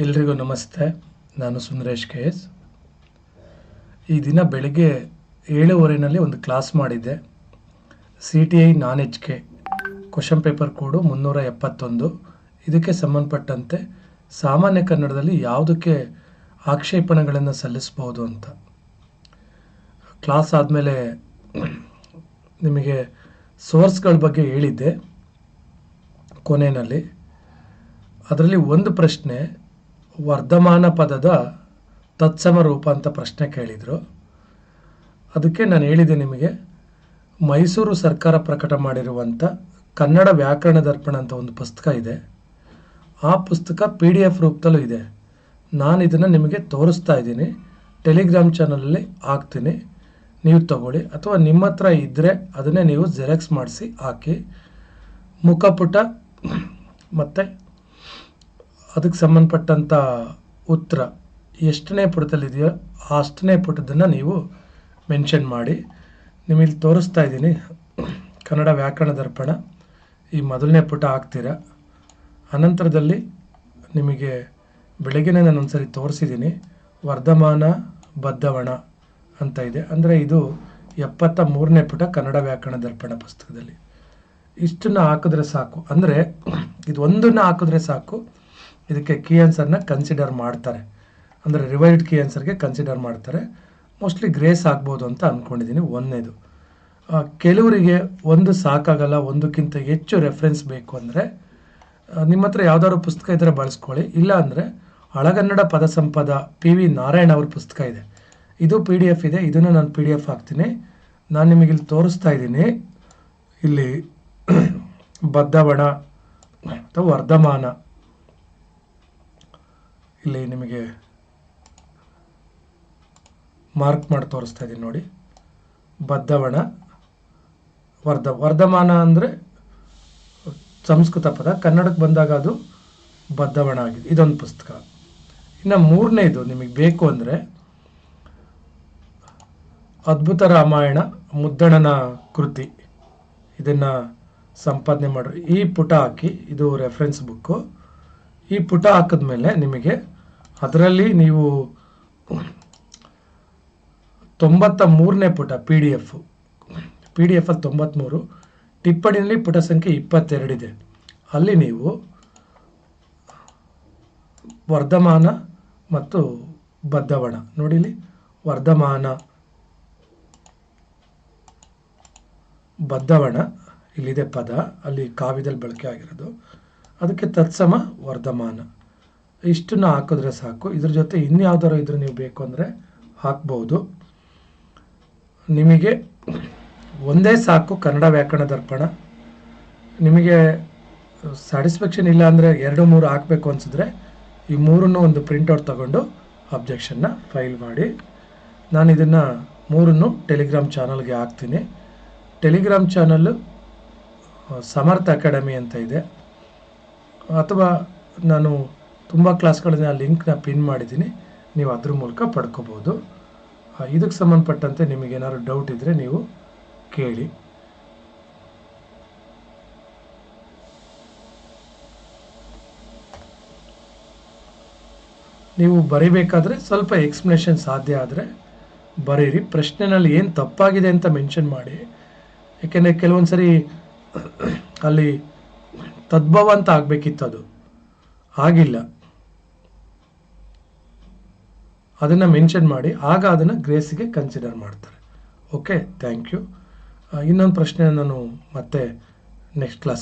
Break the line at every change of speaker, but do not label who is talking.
ಎಲ್ರಿಗೂ ನಮಸ್ತೆ. ನಾನು ಸುಂದರೇಶ್ ಕೆ ಎಸ್ ಈ ದಿನ ಬೆಳಗ್ಗೆ ಏಳುವರೆನಲ್ಲಿ ಒಂದು ಕ್ಲಾಸ್ ಮಾಡಿದ್ದೆ. C T I non H K, question paper code ಮುನ್ನೂರ ಎಪ್ಪತ್ತೊಂದು. ಇದಕ್ಕೆ ಸಂಬಂಧಪಟ್ಟಂತೆ ಸಾಮಾನ್ಯ ಕನ್ನಡದಲ್ಲಿ ಯಾವುದಕ್ಕೆ ಆಕ್ಷೇಪಣೆಗಳನ್ನು ಸಲ್ಲಿಸ್ಬೋದು ಅಂತ. ಕ್ಲಾಸ್ ಆದಮೇಲೆ ನಿಮಗೆ ಸೋರ್ಸ್ಗಳ ಬಗ್ಗೆ ಹೇಳಿದ್ದೆ ಕೊನೆಯಲ್ಲಿ. ಅದರಲ್ಲಿ ಒಂದು ಪ್ರಶ್ನೆ ವರ್ಧಮಾನ ಪದದ ತತ್ಸಮ ರೂಪ ಅಂತ ಪ್ರಶ್ನೆ ಕೇಳಿದರು. ಅದಕ್ಕೆ ನಾನು ಹೇಳಿದೆ ನಿಮಗೆ, ಮೈಸೂರು ಸರ್ಕಾರ ಪ್ರಕಟ ಮಾಡಿರುವಂಥ ಕನ್ನಡ ವ್ಯಾಕರಣ ದರ್ಪಣ ಅಂತ ಒಂದು ಪುಸ್ತಕ ಇದೆ. ಆ ಪುಸ್ತಕ ಪಿ ಡಿ ಎಫ್ ರೂಪದಲ್ಲೂ ಇದೆ. ನಾನು ಇದನ್ನು ನಿಮಗೆ ತೋರಿಸ್ತಾ ಇದ್ದೀನಿ. ಟೆಲಿಗ್ರಾಮ್ ಚಾನಲಲ್ಲಿ ಹಾಕ್ತೀನಿ. ನೀವು ತಗೊಳ್ಳಿ. ಅಥವಾ ನಿಮ್ಮ ಹತ್ರ ಇದ್ದರೆ ಅದನ್ನೇ ನೀವು ಜೆರಾಕ್ಸ್ ಮಾಡಿಸಿ ಹಾಕಿ. ಮುಖಪುಟ ಮತ್ತು ಅದಕ್ಕೆ ಸಂಬಂಧಪಟ್ಟಂಥ ಉತ್ತರ ಎಷ್ಟನೇ ಪುಟದಲ್ಲಿದೆಯೋ ಅಷ್ಟನೇ ಪುಟದನ್ನು ನೀವು ಮೆನ್ಷನ್ ಮಾಡಿ. ನಿಮಗೆ ತೋರಿಸ್ತಾ ಇದ್ದೀನಿ. ಕನ್ನಡ ವ್ಯಾಕರಣ ದರ್ಪಣ ಈ ಮೊದಲನೇ ಪುಟ ಹಾಕ್ತೀರ? ಅನಂತರದಲ್ಲಿ ನಿಮಗೆ ಬೆಳಗ್ಗೆ ನಾನು ಒಂದ್ಸರಿ ತೋರಿಸಿದ್ದೀನಿ. ವರ್ಧಮಾನ ಬದ್ಧವಣ ಅಂತ ಇದೆ. ಅಂದರೆ ಇದು ಎಪ್ಪತ್ತ ಮೂರನೇ ಪುಟ ಕನ್ನಡ ವ್ಯಾಕರಣ ದರ್ಪಣ ಪುಸ್ತಕದಲ್ಲಿ. ಇಷ್ಟನ್ನು ಹಾಕಿದ್ರೆ ಸಾಕು. ಅಂದರೆ ಇದು ಒಂದನ್ನು ಹಾಕಿದ್ರೆ ಸಾಕು. ಇದಕ್ಕೆ ಕೀ ಆನ್ಸರ್ನ ಕನ್ಸಿಡರ್ ಮಾಡ್ತಾರೆ. ಅಂದರೆ ರಿವೈಡ್ ಕೀ ಆನ್ಸರ್ಗೆ ಕನ್ಸಿಡರ್ ಮಾಡ್ತಾರೆ. ಮೋಸ್ಟ್ಲಿ ಗ್ರೇಸ್ ಆಗ್ಬೋದು ಅಂತ ಅಂದ್ಕೊಂಡಿದ್ದೀನಿ ಒಂದನೇದು. ಕೆಲವರಿಗೆ ಒಂದು ಸಾಕಾಗಲ್ಲ, ಒಂದಕ್ಕಿಂತ ಹೆಚ್ಚು ರೆಫರೆನ್ಸ್ ಬೇಕು ಅಂದರೆ ನಿಮ್ಮ ಹತ್ರ ಯಾವ್ದಾದ್ರು ಪುಸ್ತಕ ಇದ್ದರೆ ಬಳಸ್ಕೊಳ್ಳಿ. ಇಲ್ಲ ಅಂದರೆ ಹಳಗನ್ನಡ ಪದ ಸಂಪದ ಪಿ ವಿ ನಾರಾಯಣ ಅವ್ರ ಪುಸ್ತಕ ಇದೆ. ಇದು ಪಿ ಡಿ ಎಫ್ ಇದೆ. ಇದನ್ನು ನಾನು ಪಿ ಡಿ ಎಫ್ ಹಾಕ್ತೀನಿ. ನಾನು ನಿಮಗೆ ಇಲ್ಲಿ ತೋರಿಸ್ತಾ ಇದ್ದೀನಿ. ಇಲ್ಲಿ ಬದ್ಧವಣ ಅಥವಾ ವರ್ಧಮಾನ. ಇಲ್ಲಿ ನಿಮಗೆ ಮಾರ್ಕ್ ಮಾಡಿ ತೋರಿಸ್ತಾ ಇದ್ದೀನಿ ನೋಡಿ. ಬದ್ಧವಣ ವರ್ಧ, ವರ್ಧಮಾನ ಅಂದರೆ ಸಂಸ್ಕೃತ ಪದ. ಕನ್ನಡಕ್ಕೆ ಬಂದಾಗ ಅದು ಬದ್ಧವಣ ಆಗಿದೆ. ಇದೊಂದು ಪುಸ್ತಕ. ಇನ್ನು ಮೂರನೇದು ನಿಮಗೆ ಬೇಕು ಅಂದರೆ ಅದ್ಭುತ ರಾಮಾಯಣ ಮುದ್ದಣನ ಕೃತಿ. ಇದನ್ನು ಸಂಪಾದನೆ ಮಾಡ್ರಿ. ಈ ಪುಟ ಹಾಕಿ, ಇದು ರೆಫರೆನ್ಸ್ ಬುಕ್ಕು ಈ ಪುಟ ಹಾಕಿದ್ಮೇಲೆ ನಿಮಗೆ ಅದರಲ್ಲಿ ನೀವು ತೊಂಬತ್ತ ಮೂರನೇ ಪುಟ P D F P D ಎಫಲ್ಲಿ ತೊಂಬತ್ತ್ಮೂರು ಟಿಪ್ಪಣಿಯಲ್ಲಿ ಪುಟ ಸಂಖ್ಯೆ ಇಪ್ಪತ್ತೆರಡಿದೆ. ಅಲ್ಲಿ ನೀವು ವರ್ಧಮಾನ ಮತ್ತು ಬದ್ಧವಣ ನೋಡಿಲಿ, ವರ್ಧಮಾನ ಬದ್ಧವಣ ಇಲ್ಲಿದೆ ಪದ, ಅಲ್ಲಿ ಕಾವ್ಯದಲ್ಲಿ ಬಳಕೆ ಆಗಿರೋದು. ಅದಕ್ಕೆ ತತ್ಸಮ ವರ್ಧಮಾನ. ಇಷ್ಟನ್ನು ಹಾಕಿದ್ರೆ ಸಾಕು. ಇದ್ರ ಜೊತೆ ಇನ್ಯಾವ್ದಾರು ಇದ್ರೆ ನೀವು ಬೇಕು ಅಂದರೆ ಹಾಕ್ಬೋದು. ನಿಮಗೆ ಒಂದೇ ಸಾಕು ಕನ್ನಡ ವ್ಯಾಕರಣ ದರ್ಪಣ. ನಿಮಗೆ ಸ್ಯಾಟಿಸ್ಫ್ಯಾಕ್ಷನ್ ಇಲ್ಲ ಅಂದರೆ ಎರಡು ಮೂರು ಹಾಕಬೇಕು ಅನಿಸಿದ್ರೆ ಈ ಮೂರನ್ನು ಒಂದು ಪ್ರಿಂಟೌಟ್ ತಗೊಂಡು ಅಬ್ಜೆಕ್ಷನ್ನ ಫೈಲ್ ಮಾಡಿ. ನಾನು ಇದನ್ನು ಮೂರನ್ನು ಟೆಲಿಗ್ರಾಮ್ ಚಾನಲ್ಗೆ ಹಾಕ್ತೀನಿ. ಟೆಲಿಗ್ರಾಮ್ ಚಾನಲ್ಲು ಸಮರ್ಥ ಅಕಾಡೆಮಿ ಅಂತ ಇದೆ. ಅಥವಾ ನಾನು ತುಂಬ ಕ್ಲಾಸ್ಗಳನ್ನ ಲಿಂಕ್ನ ಪಿನ್ ಮಾಡಿದ್ದೀನಿ. ನೀವು ಅದ್ರ ಮೂಲಕ ಪಡ್ಕೋಬೋದು. ಇದಕ್ಕೆ ಸಂಬಂಧಪಟ್ಟಂತೆ ನಿಮಗೇನಾದ್ರು ಡೌಟ್ ಇದ್ದರೆ ನೀವು ಕೇಳಿ. ನೀವು ಬರೀಬೇಕಾದ್ರೆ ಸ್ವಲ್ಪ ಎಕ್ಸ್ಪ್ಲನೇಷನ್ ಸಾಧ್ಯ ಆದರೆ ಬರೀರಿ. ಪ್ರಶ್ನೆನಲ್ಲಿ ಏನು ತಪ್ಪಾಗಿದೆ ಅಂತ ಮೆನ್ಷನ್ ಮಾಡಿ. ಯಾಕೆಂದರೆ ಕೆಲವೊಂದು ಸರಿ ಅಲ್ಲಿ ತದ್ಭವ ಅಂತ ಆಗಬೇಕಿತ್ತು ಅದು. ಆಗಿಲ್ಲ. ಅದನ್ನು ಮೆನ್ಷನ್ ಮಾಡಿ, ಆಗ ಅದನ್ನು ಗ್ರೇಸಿಗೆ ಕನ್ಸಿಡರ್ ಮಾಡ್ತಾರೆ. ಓಕೆ ಥ್ಯಾಂಕ್ ಯು ಇನ್ನೊಂದು ಪ್ರಶ್ನೆ ನಾನು ಮತ್ತೆ ನೆಕ್ಸ್ಟ್ ಕ್ಲಾಸ್